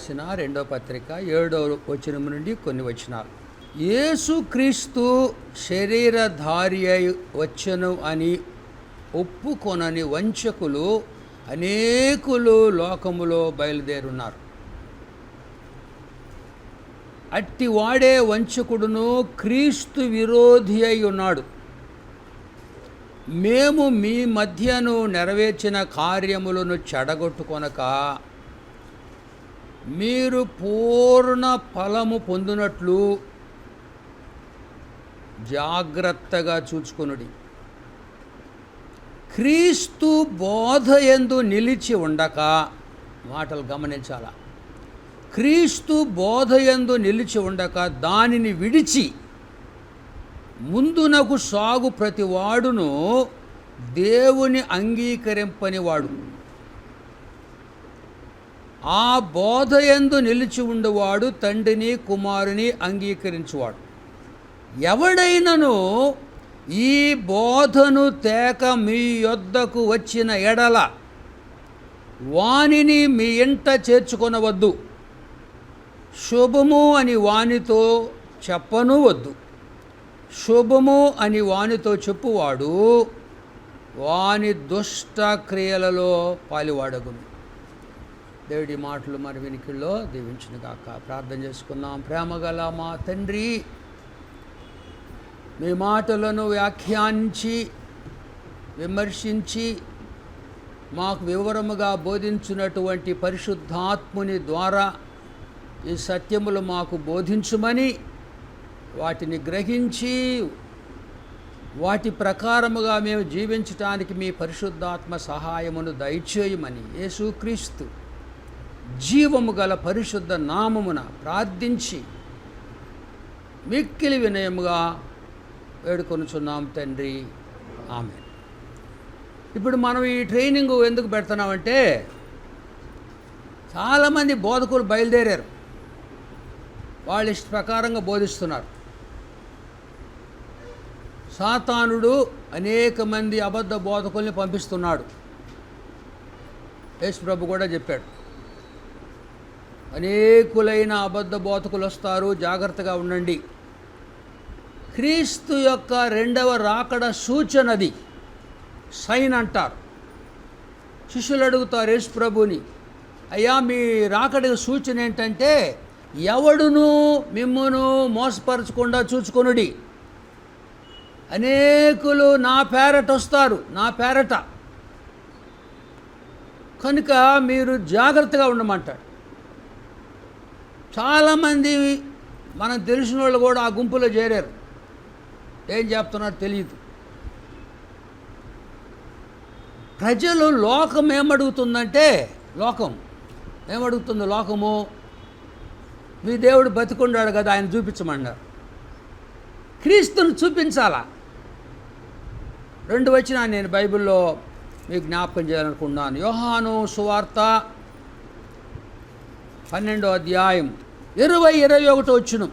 రాసిన రెండో పత్రిక ఏడో వచనం నుండి కొన్ని వచనాలు. యేసుక్రీస్తు శరీరధారి అయి వచ్చను అని ఒప్పుకొనని వంచకులు అనేకులు లోకములో బయలుదేరున్నారు. అట్టి వాడే వంచకుడును క్రీస్తు విరోధి అయి ఉన్నాడు. మేము మీ మధ్యను నెరవేర్చిన కార్యములను చెడగొట్టుకొనక మీరు పూర్ణ ఫలము పొందినట్లు జాగ్రత్తగా చూచుకొనుడి. క్రీస్తు బోధ ఎందు నిలిచి ఉండక మాటలు గమనించాల. క్రీస్తు బోధ ఎందు నిలిచి ఉండక దానిని విడిచి ముందునకు సాగు ప్రతి వాడును దేవుని అంగీకరింపని ఆ బోధ ఎందు నిలిచి ఉండేవాడు తండ్రిని కుమారుని అంగీకరించువాడు. ఎవడైనను ఈ బోధను తేక మీ యొద్దకు వచ్చిన ఎడల వానిని మీ ఇంట చేర్చుకొనవద్దు. శుభము అని వానితో చెప్పను వద్దు. శుభము అని వానితో చెప్పువాడు వాని దుష్ట క్రియలలో పాలివాడగును. దేవుడి మాటలు మరి వినికిల్లో దీవించిన కాక ప్రార్థన చేసుకుందాం. ప్రేమగల మా తండ్రి మీ మాటలను వ్యాఖ్యానించి విమర్శించి మాకు వివరముగా బోధించినటువంటి పరిశుద్ధాత్ముని ద్వారా ఈ సత్యములు మాకు బోధించుమని వాటిని గ్రహించి వాటి ప్రకారముగా మేము జీవించటానికి మీ పరిశుద్ధాత్మ సహాయమును దయచేయమని. యేసుక్రీస్తు. జీవము గల పరిశుద్ధ నామమున ప్రార్థించి మిక్కిలి వినయముగా వేడుకొనుచున్నాం తండ్రి. ఆమె ఇప్పుడు మనం ఈ ట్రైనింగ్ ఎందుకు పెడుతున్నామంటే చాలామంది బోధకులు బయలుదేరారు. వాళ్ళ ఇష్ట ప్రకారంగా బోధిస్తున్నారు. సాతానుడు అనేక మంది అబద్ధ బోధకుల్ని పంపిస్తున్నాడు. యేసు ప్రభు కూడా చెప్పాడు. అనేకులైన అబద్ధ బోధకులు వస్తారు. జాగ్రత్తగా ఉండండి. క్రీస్తు యొక్క రెండవ రాకడ సూచనది. సైన్ అంటారు. శిష్యులు అడుగుతారు యేసు ప్రభుని అయ్యా మీ రాకడ సూచన ఏంటంటే ఎవడును మిమ్మును మోసపరచకుండా చూచుకొనుడి. అనేకులు నా పేరట వస్తారు నా పేరట. కనుక మీరు జాగ్రత్తగా ఉండమంటాడు. చాలామంది మనం తెలిసిన వాళ్ళు కూడా ఆ గుంపులో చేరారు. ఏం చెప్తున్నారో తెలియదు ప్రజలు లోకం ఏమడుగుతుందంటే లోకం. ఏమడుగుతుంది లోకము? మీ దేవుడు బతికుండాడు కదా ఆయన చూపించమన్నారు క్రీస్తుని చూపించాలా? రెండు వచ్చిన నేను బైబిల్లో మీకు జ్ఞాపకం చేయాలనుకున్నాను యోహాను సువార్త పన్నెండో అధ్యాయం ఇరవై ఇరవై ఒకటి వచ్చును.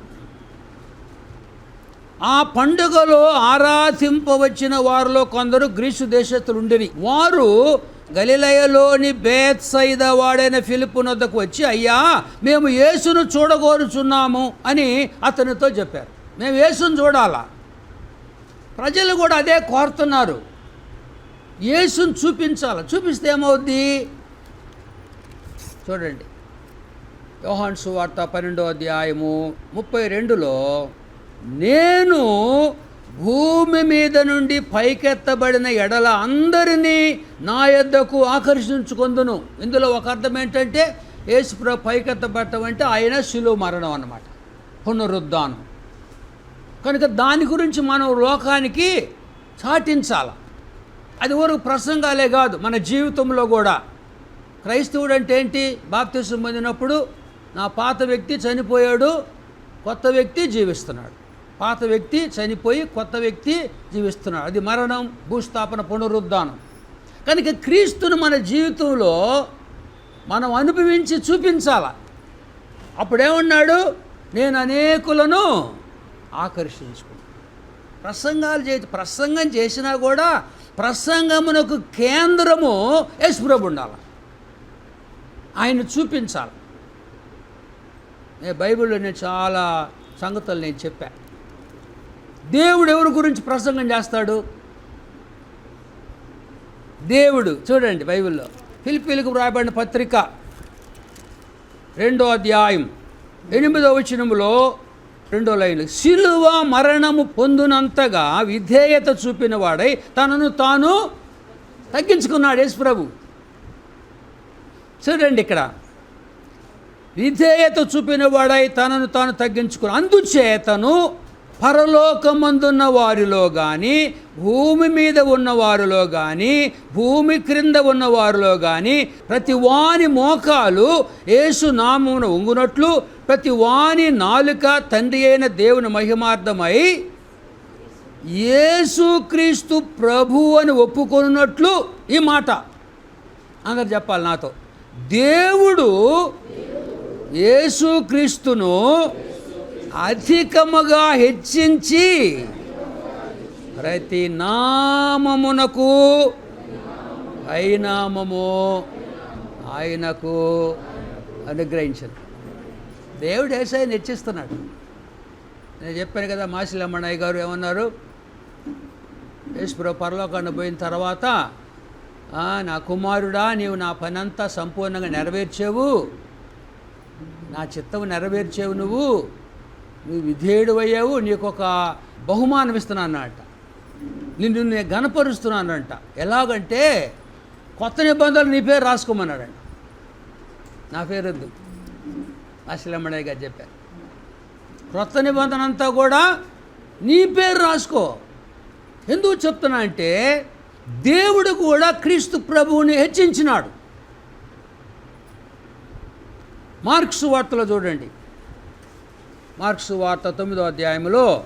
ఆ పండుగలో ఆరాధింపవచ్చిన వారిలో కొందరు గ్రీసు దేశస్తులుండిరి వారు గలిలయలోని బేత్సైద వాడైన ఫిలిపునొద్దకు వచ్చి అయ్యా మేము యేసును చూడగోరుచున్నాము అని అతనితో చెప్పారు. మేము యేసును చూడాలా? ప్రజలు కూడా అదే కోరుతున్నారు. యేసును చూపించాలి? చూపిస్తే ఏమవుద్ది? చూడండి. యోహాన్ సువార్త పన్నెండో అధ్యాయము ముప్పై రెండులో నేను భూమి మీద నుండి పైకెత్తబడిన ఎడల అందరినీ నా యొద్దకు ఆకర్షించుకొందును. ఇందులో ఒక అర్థం ఏంటంటే యేసుప్ర పైకెత్తబడటం అంటే ఆయన శిలువ మరణం అన్నమాట పునరుద్ధానం. కనుక దాని గురించి మనం లోకానికి చాటించాలి. అది వరకు ప్రసంగాలే కాదు మన జీవితంలో కూడా. క్రైస్తవుడు అంటే ఏంటి? బాప్తిసం పొందినప్పుడు నా పాత వ్యక్తి చనిపోయాడు కొత్త వ్యక్తి జీవిస్తున్నాడు. పాత వ్యక్తి చనిపోయి కొత్త వ్యక్తి జీవిస్తున్నాడు. అది మరణం భూస్థాపన పునరుద్ధానం. కనుక క్రీస్తును మన జీవితంలో మనం అనుభవించి చూపించాల? అప్పుడేమన్నాడు? నేను అనేకులను ఆకర్షించుకున్నాను. ప్రసంగాలు చే ప్రసంగం చేసినా కూడా ప్రసంగమునకు కేంద్రము యశ్వ్రభు ఉండాలి ఆయన చూపించాలి. బైబిల్లో నేను చాలా సంగతులు నేను చెప్పా. దేవుడు ఎవరి గురించి ప్రసంగం చేస్తాడు? దేవుడు. చూడండి బైబిల్లో. ఫిలిపీలకు వ్రాయబడిన పత్రిక రెండో అధ్యాయం ఎనిమిదో వచనంలో రెండో లైన్. సిలువ మరణము పొందునంతగా విధేయత చూపిన వాడై తనను తాను తగ్గించుకున్నాడు యేసు ప్రభు. చూడండి ఇక్కడ. విధేయత చూపిన వాడై తనను తాను తగ్గించుకుని అందుచేతను పరలోకమందున్న వారిలో కానీ భూమి మీద ఉన్నవారిలో కానీ భూమి క్రింద ఉన్నవారిలో కానీ ప్రతి వాని మోకాలు యేసు నామమున ఉంగునట్లు ప్రతి వాని నాలుక తండ్రి అయిన దేవుని మహిమార్థమై యేసుక్రీస్తు ప్రభు అని ఒప్పుకొనున్నట్లు ఈ మాట. అందరు చెప్పాలి నాతో. దేవుడు యేసుక్రీస్తును అధికముగా హెచ్చించి ప్రతి నామమునకు అయినామము ఆయనకు అనుగ్రహించను. దేవుడు ఏసాయిని హెచ్చిస్తున్నాడు. నేను చెప్పాను కదా మాసిలమ్మన్నయ్య గారు ఏమన్నారు? యేసుప్రభు పరలోకాన్ని పోయిన తర్వాత నా కుమారుడా నీవు నా పనంతా సంపూర్ణంగా నెరవేర్చావు. నా చిత్తం నెరవేర్చేవు నువ్వు నువ్వు విధేయుడు అయ్యావు నీకు ఒక బహుమానం ఇస్తున్నానంట నిన్ను నేను గణపరుస్తున్నానంట ఎలాగంటే కొత్త నిబంధనలు నీ పేరు రాసుకోమన్నాడంట. నా పేరు వద్దు అశ్లమ్మడే గారు చెప్పారు. క్రొత్త నిబంధన అంతా కూడా నీ పేరు రాసుకో. ఎందుకు చెప్తున్నా అంటే దేవుడు కూడా క్రీస్తు ప్రభువుని హెచ్చించినాడు. మార్క్స్ వార్తలో చూడండి. మార్క్స్ వార్త తొమ్మిదో అధ్యాయంలో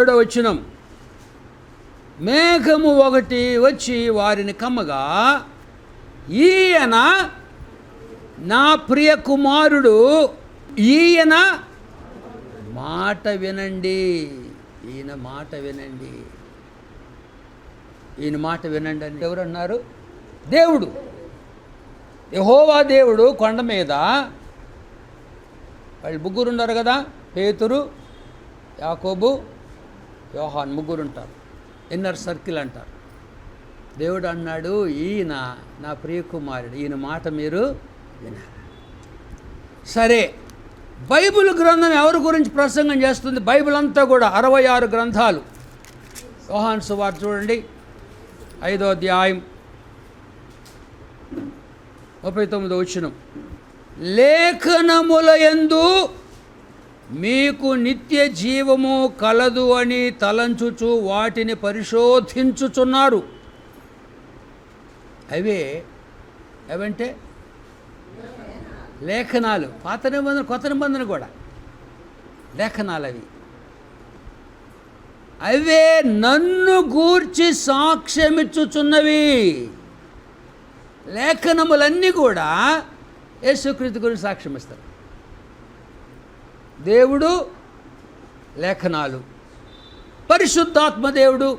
ఏడో వచ్చినం మేఘము ఒకటి వచ్చి వారిని కమ్మగా ఈయన నా ప్రియ కుమారుడు ఈయన మాట వినండి ఈయన మాట వినండి. ఈయన మాట వినండి అని ఎవరన్నారు? దేవుడు. యహోవా దేవుడు కొండ మీద వాళ్ళు ముగ్గురు ఉన్నారు కదా పేతురు యాకోబు యోహాన్ ముగ్గురు ఉంటారు. ఇన్నర్ సర్కిల్ అంటారు. దేవుడు అన్నాడు ఈయన నా ప్రియకుమారుడు ఈయన మాట మీరు వినాలి. సరే బైబిల్ గ్రంథం ఎవరి గురించి ప్రసంగం చేస్తుంది? బైబిల్ అంతా కూడా అరవై ఆరు గ్రంథాలు. యోహాన్ సువార్ చూడండి ఐదో అధ్యాయం. ముప్పై తొమ్మిదో వచ్చిన లేఖనముల ఎందు మీకు నిత్య జీవము కలదు అని తలంచుచు వాటిని పరిశోధించుచున్నారు. అవే అవంటే లేఖనాలు. పాత నిబంధన కొత్త నిబంధన కూడా. లేఖనాలు అవి అవే నన్ను గూర్చి సాక్ష్యమిచ్చుచున్నవి. లేఖనములన్నీ కూడా యేసుక్రీస్తు గురించి సాక్ష్యం ఇస్తారు. దేవుడు లేఖనాలు. పరిశుద్ధాత్మ దేవుడు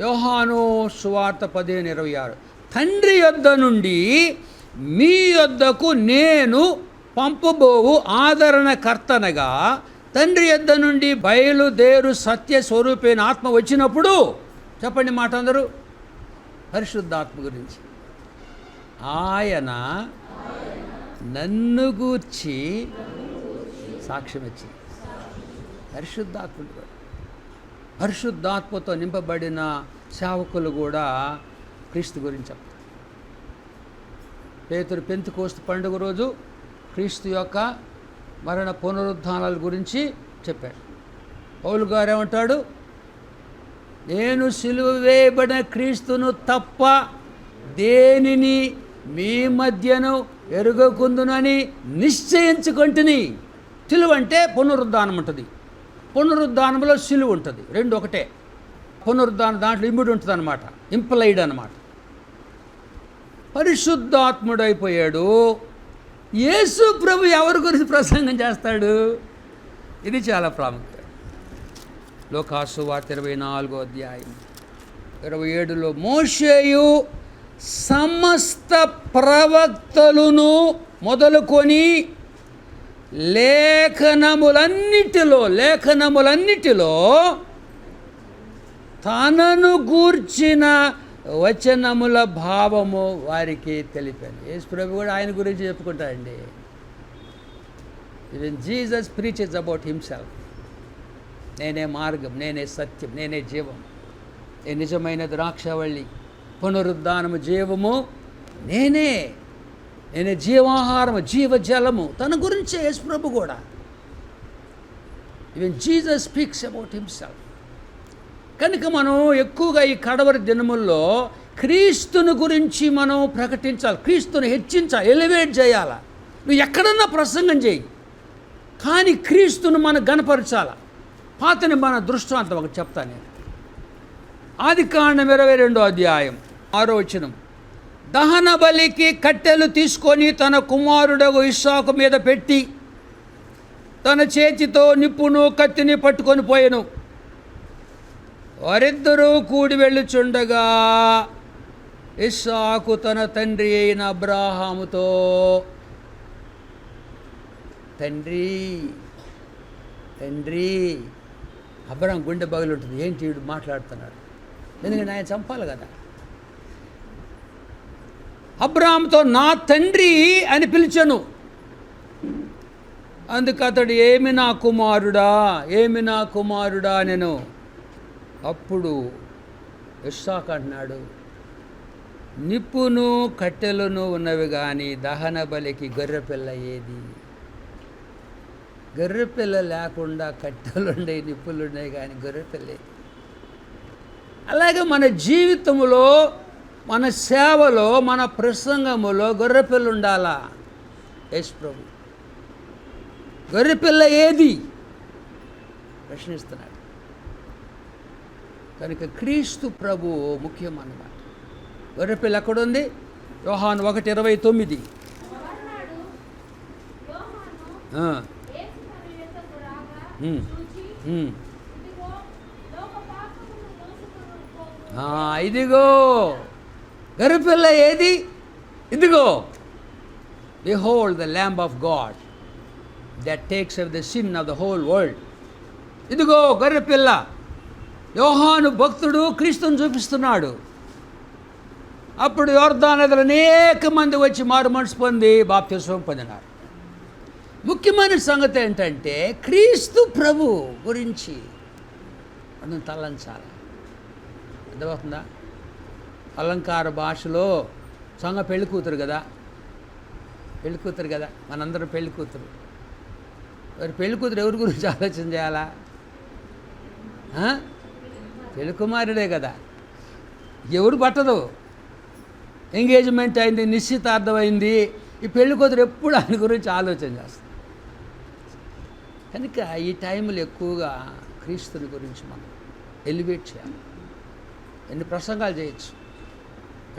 యోహాను సువార్త పదిహేను ఇరవై ఆరు. తండ్రి యొద్ద నుండి మీ యొద్దకు నేను పంపబోవు ఆదరణకర్తనగా తండ్రి యొద్ద నుండి బయలుదేరు సత్య స్వరూపైన ఆత్మ వచ్చినప్పుడు చెప్పండి మాట అందరూ పరిశుద్ధాత్మ గురించి. ఆయన నన్ను గూర్చి సాక్ష్యం ఇచ్చింది పరిశుద్ధాత్ముడు. పరిశుద్ధాత్మతో నింపబడిన సేవకులు కూడా క్రీస్తు గురించి చెప్తారు. పేతురు పెంతు కోస్తు పండుగ రోజు క్రీస్తు యొక్క మరణ పునరుద్ధానాల గురించి చెప్పాడు. పౌలు గారు ఏమంటాడు? నేను సిలువ వేయబడిన క్రీస్తును తప్ప దేనిని మీ మధ్యను ఎరుగకుందునని నిశ్చయించుకుంటుని. సిలువ అంటే పునరుద్ధానం ఉంటుంది. పునరుద్ధానంలో సిలువ ఉంటుంది. రెండు ఒకటే. పునరుద్ధానం దాంట్లో ఇమిడి ఉంటుంది అనమాట ఇంప్లైడ్ అనమాట పరిశుద్ధాత్ముడైపోయాడు. యేసు ప్రభు ఎవరి గురించి ప్రసంగం చేస్తాడు? ఇది చాలా ప్రాముఖ్యత లోకాసు వార్త ఇరవై నాలుగో అధ్యాయం. ఇరవై ఏడులో మోషేయు సమస్త ప్రవక్తలను మొదలుకొని లేఖనములన్నిటిలో లేఖనములన్నిటిలో తనను గూర్చిన వచనముల భావము వారికి తెలిపాను యేసు ప్రభు కూడా ఆయన గురించి చెప్పుకుంటాడండి. Even Jesus preaches about himself నేనే మార్గం నేనే సత్యం నేనే జీవం. నేను నిజమైన ద్రాక్షవళ్ళి పునరుద్ధానము జీవము నేనే. నేనే జీవాహారము జీవజలము. తన గురించే యేసు ప్రభు కూడా. Even Jesus speaks about himself కనుక మనం ఎక్కువగా ఈ కడవరి దినముల్లో క్రీస్తుని గురించి మనం ప్రకటించాలి. క్రీస్తుని హెచ్చించాలి ఎలివేట్ చేయాలి? నువ్వు ఎక్కడన్నా ప్రసంగం చేయి. కానీ క్రీస్తును మనం గనపరచాల పాతని మన దృష్టాంతం ఒకటి చెప్తాను నేను. ఆది కాండం ఇరవై రెండో అధ్యాయం. ఆరో వచనం. దహన బలికి కట్టెలు తీసుకొని తన కుమారుడగు ఇస్సాకు మీద పెట్టి తన చేతితో నిప్పును కత్తిని పట్టుకొని పోయాను. వారిద్దరూ కూడి వెళ్ళుచుండగా ఇస్సాకు తన తండ్రి అయిన అబ్రాహాముతో తండ్రి తండ్రి అబ్రాహం గుండె బగలు ఉంటుంది ఏంటి వీడు మాట్లాడుతున్నాడు? ఎందుకంటే ఆయన చంపాలి కదా. అబ్రాహాంతో నా తండ్రి అని పిలిచాను. అందుకు అతడు ఏమి నా కుమారుడా? ఏమి నా కుమారుడా? నేను అప్పుడు ఇస్సాక్ అంటున్నాడు నిప్పును కట్టెలను ఉన్నవి కానీ దహన బలికి గొర్రెపిల్ల ఏది? గొర్రెపిల్ల లేకుండా కట్టెలు ఉన్నాయి నిప్పులు ఉన్నాయి కానీ గొర్రెపిల్ల ఏది? అలాగే మన జీవితంలో మన సేవలో మన ప్రసంగములో గొర్రెపిల్ల ఉండాలా? యేసు ప్రభు. గొర్రెపిల్ల ఏది? ప్రశ్నిస్తున్నాడు. కనుక క్రీస్తు ప్రభు ముఖ్యం అన్నమాట గొర్రెపిల్ల ఎక్కడుంది? యోహాన్ ఒకటి ఇరవై తొమ్మిది. ఇదిగో. గొర్రెపిల్ల ఏది? ఇదిగో. Behold the lamb of God that takes away the sin of the whole world ఇదిగో గొర్రెపిల్ల యోహాను భక్తుడు క్రీస్తుని చూపిస్తున్నాడు. అప్పుడు యోర్ధానదులు అనేక మంది వచ్చి మారు మనసు పొంది బాప్తిస్వం పొందినారు. ముఖ్యమైన సంగతి ఏంటంటే క్రీస్తు ప్రభు గురించి మనం తలంచాలి. అర్థమవుతుందా? అలంకార భాషలో సంగ పెళ్ళి కూతురు కదా. పెళ్ళి కూతురు కదా. మనందరం పెళ్ళి కూతురు. మరి పెళ్ళి కూతురు ఎవరి గురించి ఆలోచన చేయాలా? పెళ్ళి కుమారుడే కదా. ఎవరు పట్టదు. ఎంగేజ్మెంట్ అయింది నిశ్చితార్థమైంది. ఈ పెళ్ళి కూతురు ఎప్పుడు ఆయన గురించి ఆలోచన చేస్తుంది? కనుక ఈ టైంలో ఎక్కువగా క్రీస్తుని గురించి మనం ఎలివేట్ చేయాలి. ఎన్ని ప్రసంగాలు చేయొచ్చు.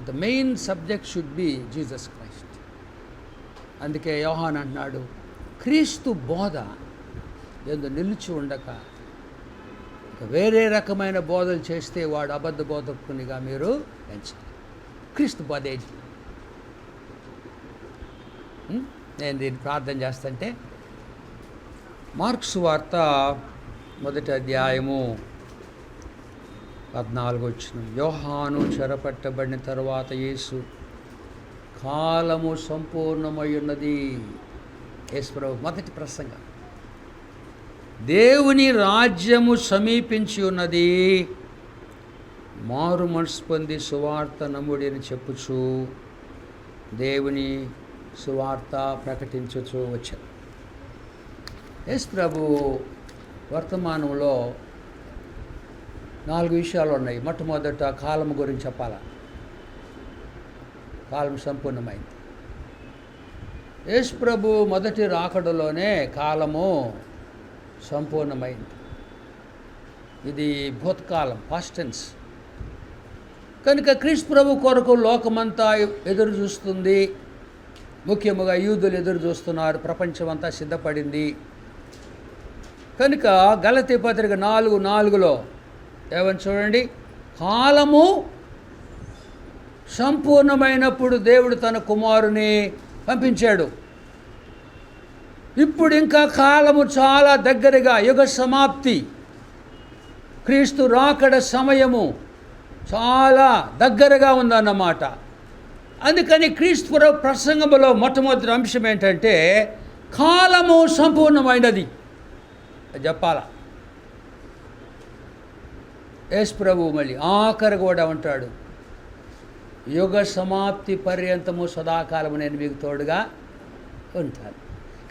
The main subject should be Jesus Christ అందుకే యోహాన్ అంటున్నాడు క్రీస్తు బోధ ఎందు నిలిచి ఉండక వేరే రకమైన బోధలు చేస్తే వాడు అబద్ధ బోధకునిగా మీరు పెంచాలి క్రీస్తు బోధ ఏంటి నేను దీన్ని ప్రార్థన చేస్తుంటే మార్క్స్ వార్త మొదటి అధ్యాయము పద్నాలుగు వచ్చిన యోహాను చెరపట్టబడిన తర్వాత యేసు కాలము సంపూర్ణమై ఉన్నది యేసుప్రభు మొదటి ప్రసంగం. దేవుని రాజ్యము సమీపించి ఉన్నది మారు మనసు పొంది సువార్త నమ్ముడి అని చెప్పుచు దేవుని సువార్త ప్రకటించచ్చు వచ్చారు. యేసు ప్రభు వర్తమానంలో నాలుగు విషయాలు ఉన్నాయి. మొట్టమొదట కాలం గురించి చెప్పాలా? కాలం సంపూర్ణమైంది. యేసు ప్రభు మొదటి రాకడలోనే కాలము సంపూర్ణమైంది. ఇది భూతకాలం పాస్టెన్స్ కనుక క్రీస్తు ప్రభు కొరకు లోకమంతా ఎదురు చూస్తుంది. ముఖ్యముగా యూదులు ఎదురు చూస్తున్నారు. ప్రపంచమంతా సిద్ధపడింది. కనుక గలతీ పత్రిక నాలుగు నాలుగులో ఏమని చూడండి? కాలము సంపూర్ణమైనప్పుడు దేవుడు తన కుమారుని పంపించాడు. ఇప్పుడు ఇంకా కాలము చాలా దగ్గరగా యుగ సమాప్తి. క్రీస్తు రాకడ సమయము చాలా దగ్గరగా ఉందన్నమాట. అందుకని క్రీస్తుపుర ప్రసంగంలో మొట్టమొదటి అంశం ఏంటంటే కాలము సంపూర్ణమైనది. చెప్పాలా? యేసు ప్రభు మళ్ళీ ఆఖరి కూడా ఉంటాడు. యుగ సమాప్తి పర్యంతము సదాకాలము నేను మీకు తోడుగా ఉంటాను.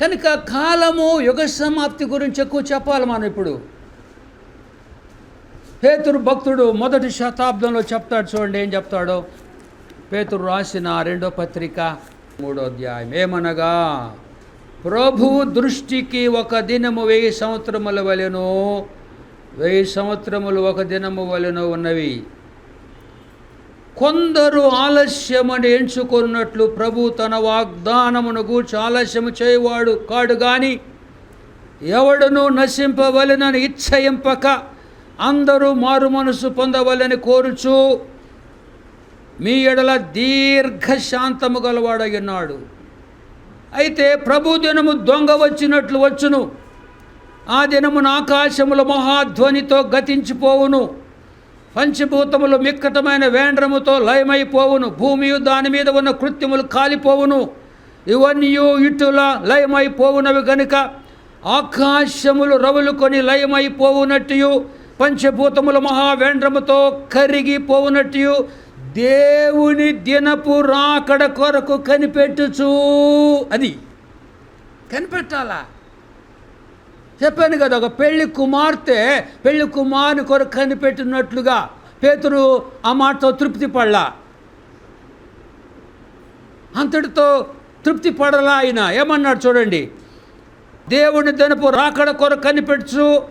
కనుక కాలము యుగ సమాప్తి గురించి ఎక్కువ చెప్పాలి మనం ఇప్పుడు. పేతురు భక్తుడు మొదటి శతాబ్దంలో చెప్తాడు చూడండి ఏం చెప్తాడో. పేతురు రాసిన రెండో పత్రిక మూడో అధ్యాయం. ఏమనగా ప్రభు దృష్టికి ఒక దినము వెయ్యి సంవత్సరముల వలెను వెయ్యి సంవత్సరములు ఒక దినము వలన ఉన్నవి. కొందరు ఆలస్యమని ఎంచుకున్నట్లు ప్రభు తన వాగ్దానమును గూర్చి ఆలస్యము చేయవాడు కాడు గాని ఎవడును నశింపవలెనని ఇచ్చయింపక అందరూ మారు మనసు పొందవలని కోరుచు మీ ఎడల దీర్ఘశాంతము గలవాడగినాడు అయితే ప్రభు దినము దొంగ వచ్చినట్లు వచ్చును. ఆ దినమున ఆకాశముల మహాధ్వనితో గతించిపోవును. పంచభూతములు మిక్కటమైన వేండ్రముతో లయమైపోవును. భూమియు దాని మీద ఉన్న కృత్యములు కాలిపోవును. ఇవన్నీ ఇటుల లయమైపోవునవి గనుక ఆకాశములు రవులుకొని లయమైపోవునట్టు పంచభూతముల మహావేండ్రముతో కరిగిపోవునట్టు దేవుని దినపు రాకడ కొరకు కనిపెట్టుచు అది. కనిపెట్టాలా? చెప్పాను కదా ఒక పెళ్ళి కుమార్తె పెళ్ళి కుమారుని కొరకు కనిపెట్టినట్లుగా పేతురు ఆ మాటతో తృప్తి పడలా. అంతటితో తృప్తి పడలా ఆయన. ఏమన్నాడు చూడండి దేవుని దినపు రాకడ కొరకు కనిపెట్టు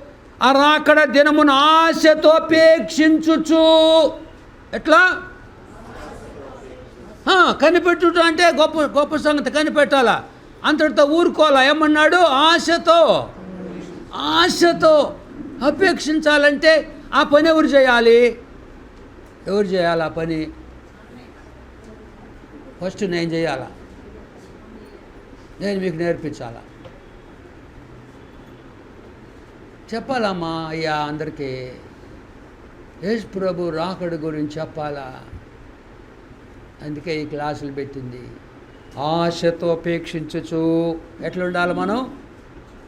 ఆ రాకడ దినమును ఆశతో అపేక్షించుచు. ఎట్లా? కనిపెట్టుట అంటే గొప్ప గొప్ప సంగతి కనిపెట్టాలా. అంతటితో ఊరుకోవాలా. ఏమన్నాడు? ఆశతో. ఆశతో అపేక్షించాలంటే ఆ పని ఎవరు చేయాలి? ఎవరు చేయాలి ఆ పని? ఫస్ట్ నేను చేయాలా? నేను మీకు నేర్పించాలా? చెప్పాలమ్మా అయ్యా అందరికీ. యేసు ప్రభు రాకడు గురించి చెప్పాలా? అందుకే ఈ క్లాసులు పెట్టింది. ఆశతో అపేక్షించచ్చు ఎట్లా ఉండాలి మనం?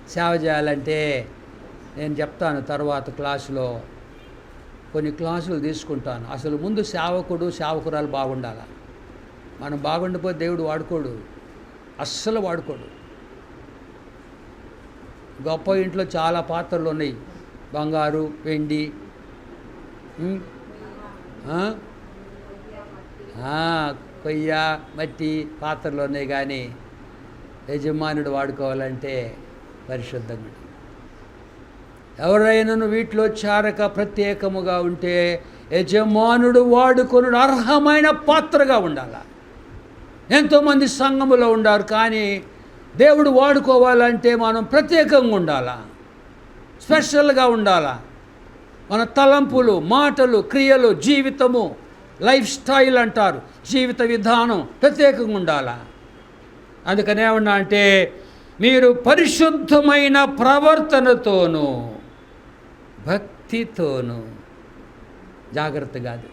సేవ చేయాలంటే నేను చెప్తాను తర్వాత క్లాసులో. కొన్ని క్లాసులు తీసుకుంటాను. అసలు ముందు సేవకుడు సేవకురాలు బాగుండాలి? మనం బాగుండిపోతే దేవుడు వాడుకోడు. అస్సలు వాడుకోడు. గొప్ప ఇంట్లో చాలా పాత్రలు ఉన్నాయి. బంగారు వెండి కొయ్య మట్టి పాత్రలు ఉన్నాయి కానీ యజమానుడు వాడుకోవాలంటే పరిశుద్ధంగా. ఉండాలి. ఎవరైనాను వీటిలో చారక ప్రత్యేకముగా ఉంటే యజమానుడు వాడుకొనుడు అర్హమైన పాత్రగా ఉండాలి. ఎంతోమంది సంఘములో ఉండారు కానీ దేవుడు వాడుకోవాలంటే మనం ప్రత్యేకంగా ఉండాలా. స్పెషల్గా ఉండాలా. మన తలంపులు మాటలు క్రియలు జీవితము లైఫ్ స్టైల్ అంటారు. జీవిత విధానం ప్రత్యేకంగా ఉండాలా. అందుకనే ఏమన్నా అంటే మీరు పరిశుద్ధమైన ప్రవర్తనతోనూ భక్తితోనూ జాగ్రత్త కాదు.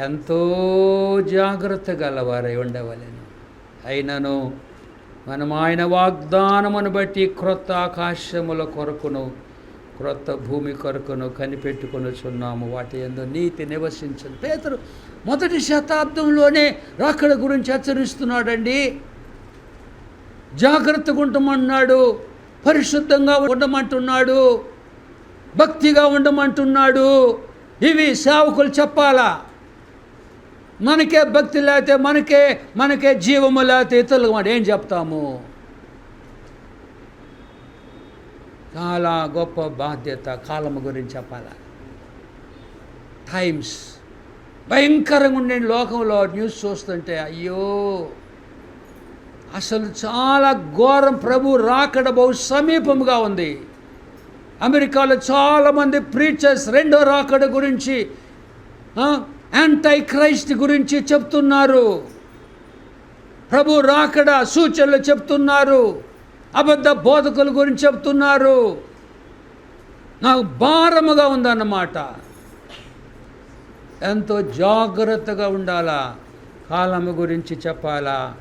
ఎంతో జాగ్రత్త గలవారై ఉండవలెను. అయినను మనం ఆయన వాగ్దానమును బట్టి క్రొత్త ఆకాశముల కొరకును క్రొత్త భూమి కొరకును కనిపెట్టుకొనుచున్నాము. వాటి ఎందు నీతి నివసించను. పేదరు మొదటి శతాబ్దంలోనే రాకడ గురించి హెచ్చరిస్తున్నాడండి. జాగ్రత్తగా ఉండమన్నాడు. పరిశుద్ధంగా ఉండమంటున్నాడు. భక్తిగా ఉండమంటున్నాడు. ఇవి సేవకులు చెప్పాలా? మనకే భక్తి లేకపోతే మనకే మనకే జీవము లేకపోతే ఇతరులకు మనం ఏం చెప్తాము? చాలా గొప్ప బాధ్యత కాలము గురించి చెప్పాలా? టైమ్స్. భయంకరంగా ఉండే లోకంలో న్యూస్ చూస్తుంటే అయ్యో! అసలు చాలా ఘోరం. ప్రభు రాకడ బహు సమీపముగా ఉంది. అమెరికాలో చాలామంది ప్రీచర్స్ రెండో రాకడ గురించి యాంటై క్రైస్ట్ గురించి చెప్తున్నారు. ప్రభు రాకడ సూచనలు చెప్తున్నారు. అబద్ధ బోధకుల గురించి చెప్తున్నారు. నాకు భారముగా ఉందన్నమాట. ఎంతో జాగ్రత్తగా ఉండాలా? కాలము గురించి చెప్పాలా?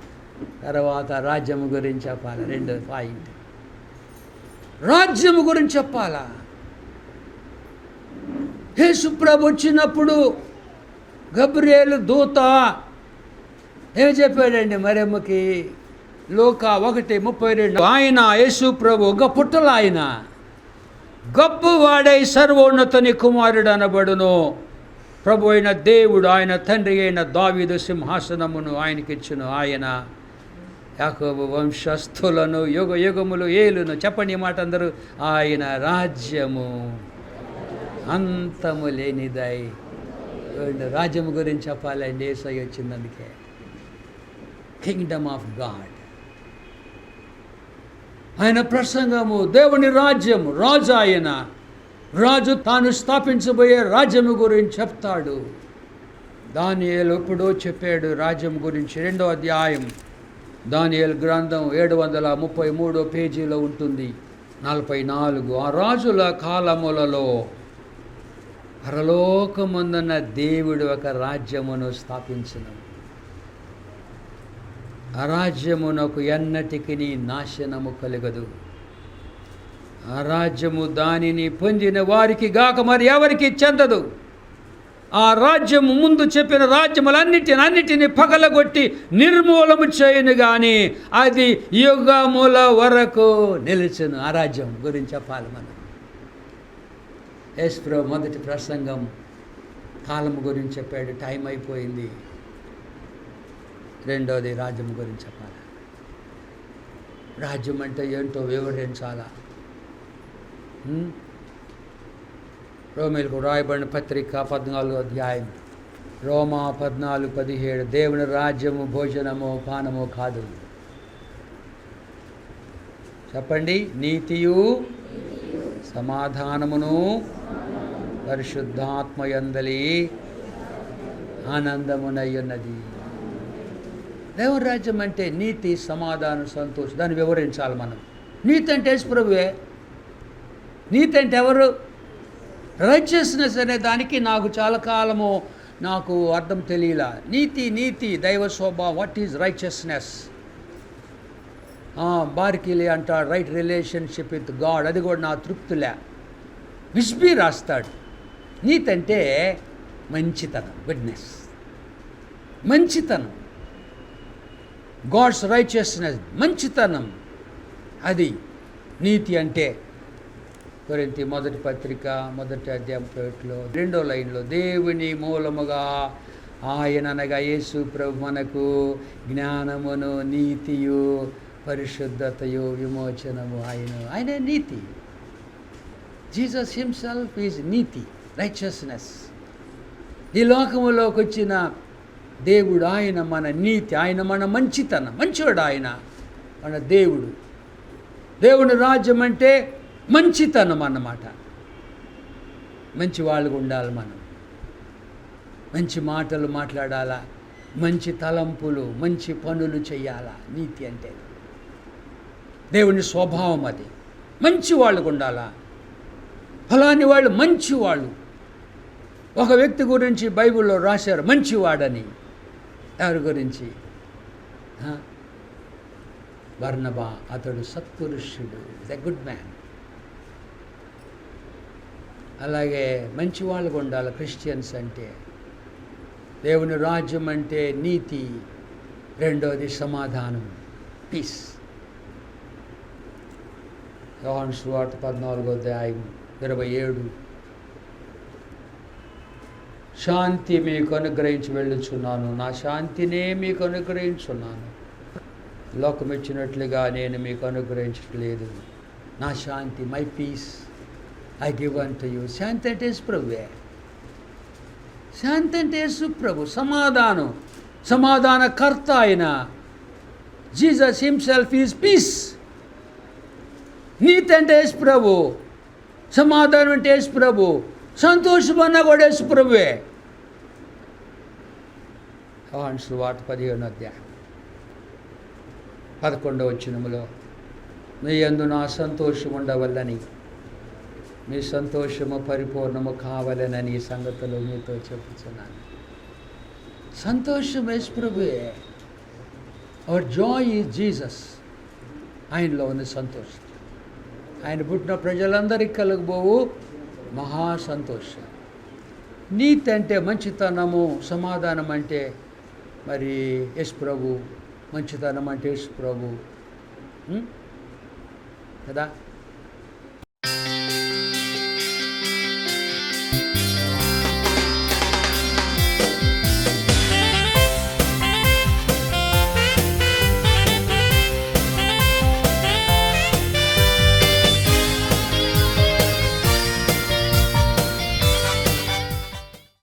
తర్వాత రాజ్యము గురించి చెప్పాలి. రెండో పాయింట్. రాజ్యము గురించి చెప్పాలా? యేసుప్రభు వచ్చినప్పుడు గబ్రియేలు దూత ఏమి చెప్పాడండి మరెమ్మకి? లోక ఒకటి ముప్పై రెండు. ఆయన యేసు ప్రభు ఒక పుట్టల ఆయన గొప్ప వాడై సర్వోన్నతని కుమారుడు అనబడును ప్రభు అయిన దేవుడు ఆయన తండ్రి అయిన దావీదు సింహాసనమును ఆయనకిచ్చును. ఆయన యాకోబు వంశస్థులను యుగ యుగములు ఏలును చెప్పండి మాట అందరూ. ఆయన రాజ్యము అంతము లేనిదై రాజ్యము గురించి చెప్పాలండి. ఏసై వచ్చింది అందుకే. Kingdom of God. ఆయన ప్రసంగము దేవుని రాజ్యము రాజు ఆయన. రాజు తాను స్థాపించబోయే రాజ్యము గురించి చెప్తాడు. దానియేలు ఎప్పుడో చెప్పాడు రాజ్యం గురించి. రెండో అధ్యాయం దానియల్ గ్రంథం ఏడు వందల ముప్పై మూడో పేజీలో ఉంటుంది. నలభై నాలుగు ఆ రాజుల కాలములలో పరలోకమందున్న దేవుడు ఒక రాజ్యమును స్థాపించిన ఆ రాజ్యమునకు ఎన్నటికి నాశనము కలగదు. ఆ రాజ్యము దానిని పొందిన వారికి గాక మరి ఎవరికి చెందదు? ఆ రాజ్యము ముందు చెప్పిన రాజ్యములన్నిటిని అన్నిటిని పగలగొట్టి నిర్మూలము చేయను కానీ అది యుగముల వరకు నిలిచిన. ఆ రాజ్యం గురించి చెప్పాలి మనం. ఎస్ప్రో మొదటి ప్రసంగం కాలం గురించి చెప్పాడు. టైం అయిపోయింది. రెండోది రాజ్యం గురించి చెప్పాలి. రాజ్యం అంటే ఏంటో వివరించాలా? రోమిలకు రాయబడిన పత్రిక పద్నాలుగో అధ్యాయం. రోమా పద్నాలుగు పదిహేడు. దేవుని రాజ్యము భోజనము పానము కాదు. చెప్పండి. నీతియు సమాధానమును పరిశుద్ధాత్మయందలి ఆనందమునయ్యున్నది. దేవుని రాజ్యం అంటే నీతి సమాధానం సంతోషం. దాన్ని వివరించాలి మనం. నీతి అంటే యేసుప్రభువే నీతి అంటే ఎవరు? రైచియస్నెస్ అనే దానికి నాకు చాలా కాలము నాకు అర్థం తెలియలా. నీతి నీతి దైవ శోభ వాట్ ఈజ్ రైచియస్నెస్ బార్కిలి అంటాడు రైట్ రిలేషన్షిప్ విత్ గాడ్ అది కూడా నా తృప్తులే. విస్బీ రాస్తాడు. నీతి అంటే మంచితనం గుడ్నెస్ మంచితనం. గాడ్స్ రైచియస్నెస్ మంచితనం. అది నీతి అంటే కొరింతి మొదటి పత్రిక మొదటి అధ్యాయం ఒకటిలో రెండో లైన్లో దేవుని మూలముగా ఆయన అనగా యేసు ప్రభు మనకు జ్ఞానమును నీతియు పరిశుద్ధతయు విమోచనము ఆయన ఆయన నీతి. జీసస్ హిమ్సెల్ఫ్ ఈజ్ నీతి రైచియస్నెస్. ఈ లోకములోకి వచ్చిన దేవుడు ఆయన మన నీతి ఆయన మన మంచితనం మంచివాడు ఆయన మన దేవుడు. దేవుని రాజ్యం అంటే మంచితనం అన్నమాట. మంచి వాళ్ళగా ఉండాలి మనం. మంచి మాటలు మాట్లాడాలా? మంచి తలంపులు మంచి పనులు చేయాలా నీతి అంటే దేవుని స్వభావం అది. మంచి వాళ్ళకు ఉండాలా? ఫలాని వాళ్ళు మంచి వాళ్ళు ఒక వ్యక్తి గురించి బైబిల్లో రాశారు మంచివాడని. ఎవరి గురించి? వర్ణబా అతడు సత్పురుషుడు. ద గుడ్ మ్యాన్ అలాగే మంచి వాళ్ళకు ఉండాలి క్రిస్టియన్స్ అంటే. దేవుని రాజ్యం అంటే నీతి రెండోది సమాధానం పీస్ యోహాను సువార్త పద్నాలుగో అధ్యాయం ఇరవై ఏడు. శాంతి మీకు అనుగ్రహించి వెళ్ళుచున్నాను. నా శాంతినే మీకు అనుగ్రహించున్నాను. లోకం ఇచ్చినట్లుగా నేను మీకు అనుగ్రహించట్లేదు. నా శాంతి my peace I give unto you శాంతి అంటే ప్రభువే శాంతి అంటే ప్రభు సమాధానం సమాధానకర్త ఆయన జీసస్ హిమ్సెల్ఫ్ ఈజ్ పీస్ నీతి అంటే ప్రభు సమాధానం అంటే ప్రభు సంతోషమన్నా కూడా యేసు ప్రభువే యోహాను వార్త పదిహేను అధ్యాయం పదకొండవ వచ్చినములో నీ ఎందు నా సంతోషం ఉండవల్లని మీ సంతోషము పరిపూర్ణము కావాలనని ఈ సంగతులు మీతో చెప్పుచున్నాను. సంతోషం యేసు అవర్ జాయ్ ఈజ్ జీసస్ ఆయనలో ఉంది సంతోషం. ఆయన పుట్టిన ప్రజలందరికీ కలగబోవు మహా సంతోషం. నీతి అంటే మంచితనము సమాధానం అంటే మరి యశ్ ప్రభు మంచితనం అంటే యశ్ ప్రభు. కదా?